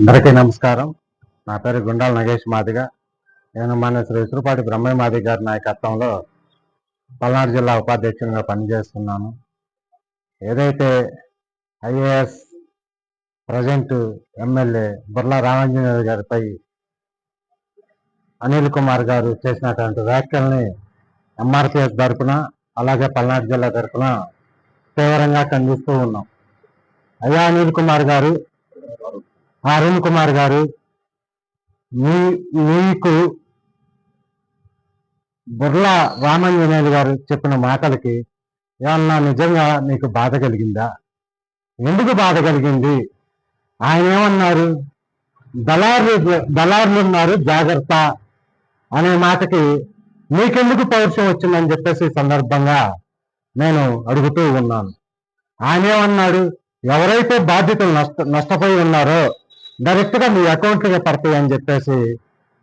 అందరికీ నమస్కారం. నా పేరు గుండాల నగేష్ మాదిగ. నేను మన శ్రీ విసురుపాటి బ్రహ్మయ్య మాదిగ గారి నాయకత్వంలో పల్నాడు జిల్లా ఉపాధ్యక్షునిగా పనిచేస్తున్నాను. ఏదైతే IAS present MLA Burla Ramanjaneya గారిపై అనిల్ కుమార్ గారు చేసినటువంటి వ్యాఖ్యల్ని ఎంఆర్పిఎస్ తరఫున అలాగే పల్నాడు జిల్లా తరఫున తీవ్రంగా ఖండిస్తూ ఉన్నాం. అయ్యా అనిల్ కుమార్ గారు అరుణ్ కుమార్ గారు మీ మీకు బుర్లా రామాంజనేయులు గారు చెప్పిన మాటలకి ఏమన్నా నిజంగా నీకు బాధ కలిగిందా? ఎందుకు బాధ కలిగింది? ఆయన ఏమన్నారు? దళారులు దళారులు ఉన్నారు జాగ్రత్త అనే మాటకి నీకెందుకు పౌరుషం వచ్చిందని చెప్పేసి సందర్భంగా నేను అడుగుతూ ఉన్నాను. ఆయన ఏమన్నాడు? ఎవరైతే బాధ్యతలు నష్ట నష్టపోయి ఉన్నారో డైరెక్ట్గా మీ అకౌంట్గా పడతాయి అని చెప్పేసి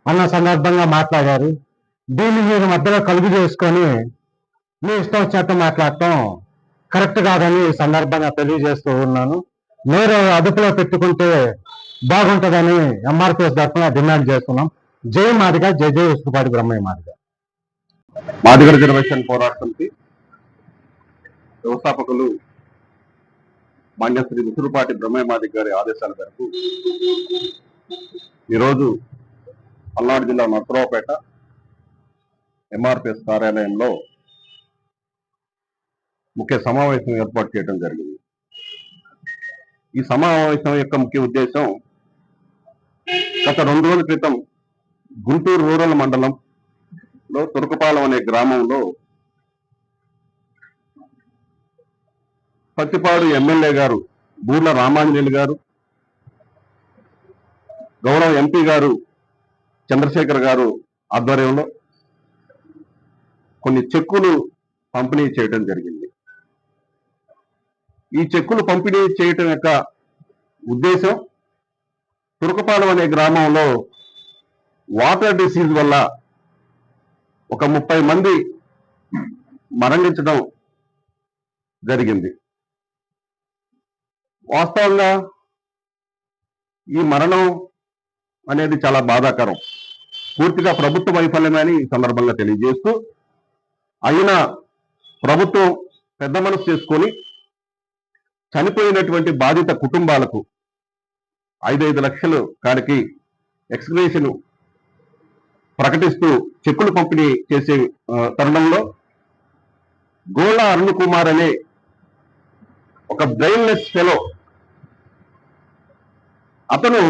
అన్న సందర్భంగా మాట్లాడారు. దీన్ని మీరు మధ్యలో కలుగు చేసుకొని మీ ఇష్టం వచ్చినట్టు మాట్లాడటం కరెక్ట్ కాదని సందర్భంగా తెలియజేస్తూ ఉన్నాను. మీరు అదుపులో పెట్టుకుంటే బాగుంటుందని ఎంఆర్పిఎస్ తరఫున డిమాండ్ చేస్తున్నాం. జై మాదిగా జై జై విష్ణుపాటి బ్రహ్మయ్య మాదిగా. మాదిగ రిజర్వేషన్ పోరాటంకి వ్యవస్థాపకులు మాన్య శ్రీ ముసురుపాటి గారి ఆదేశాల మేరకు ఈరోజు పల్నాడు జిల్లా నర్సరావుపేట ఎంఆర్పిఎస్ కార్యాలయంలో ముఖ్య సమావేశం ఏర్పాటు చేయడం జరిగింది. ఈ సమావేశం యొక్క ముఖ్య ఉద్దేశం గత రెండు రోజుల క్రితం గుంటూరు రూరల్ మండలం లో తురకపాలెం అనే గ్రామంలో పత్తిపాడు ఎమ్మెల్యే గారు బూర్ల రామాంజనేయులు గారు గౌరవ ఎంపీ గారు చంద్రశేఖర్ గారు ఆధ్వర్యంలో కొన్ని చెక్కులు పంపిణీ చేయడం జరిగింది. ఈ చెక్కులు పంపిణీ చేయటం యొక్క ఉద్దేశం తురకపాలెం అనే గ్రామంలో వాటర్ డిసీజ్ వల్ల ఒక ముప్పై మంది మరణించడం జరిగింది. వాస్తవంగా ఈ మరణం అనేది చాలా బాధాకరం. పూర్తిగా ప్రభుత్వ వైఫల్యమని ఈ సందర్భంగా తెలియజేస్తూ అయినా ప్రభుత్వం పెద్ద మనసు చేసుకొని చనిపోయినటువంటి బాధిత కుటుంబాలకు ఐదైదు లక్షలు కాడికి ఎక్స్గ్రేషన్ ప్రకటిస్తూ చెక్కులు పంపిణీ చేసే తరుణంలో గోళ అరుణ్ కుమార్ అనే ఒక బ్రెయిన్లెస్ ఫెలో అతను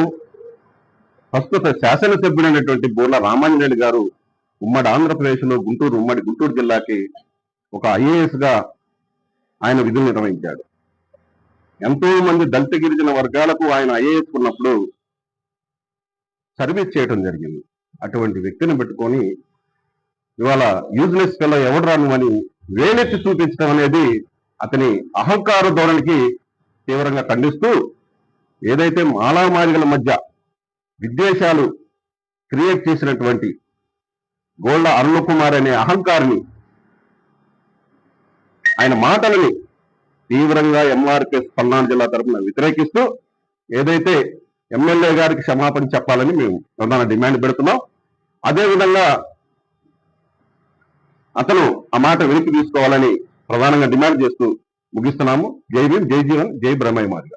ప్రస్తుత శాసనసభ్యుడైనటువంటి బోర్ల రామాంజనేయులు గారు ఉమ్మడి ఆంధ్రప్రదేశ్లో గుంటూరు ఉమ్మడి గుంటూరు జిల్లాకి ఒక ఐఏఎస్గా ఆయన విధులు నిర్వహించాడు. ఎంతో మంది దళిత గిరిజన వర్గాలకు ఆయన ఐఏఎస్ ఉన్నప్పుడు సర్వీస్ చేయడం జరిగింది. అటువంటి వ్యక్తిని పెట్టుకొని ఇవాళ యూజ్లెస్ ఫెలో ఎవడు రాను అని వేలెత్తి చూపించడం అనేది అతని అహంకార ధోరణికి తీవ్రంగా ఖండిస్తూ ఏదైతే మాలామాదిగల మధ్య విద్వేషాలు క్రియేట్ చేసినటువంటి గోళ్ళ అరుణ్ కుమార్ అనే అహంకారిని ఆయన మాటలని తీవ్రంగా ఎంఆర్పిఎస్ పల్నాడు జిల్లా తరఫున వ్యతిరేకిస్తూ ఏదైతే ఎమ్మెల్యే గారికి క్షమాపణ చెప్పాలని మేము ప్రధాన డిమాండ్ పెడుతున్నాం. అదేవిధంగా అతను ఆ మాట వెనక్కి తీసుకోవాలని ప్రధానంగా డిమాండ్ చేస్తూ ముగిస్తున్నాము. జై భీమ్ జై జీవన్ జై బ్రహ్మయ్య మాదిగ.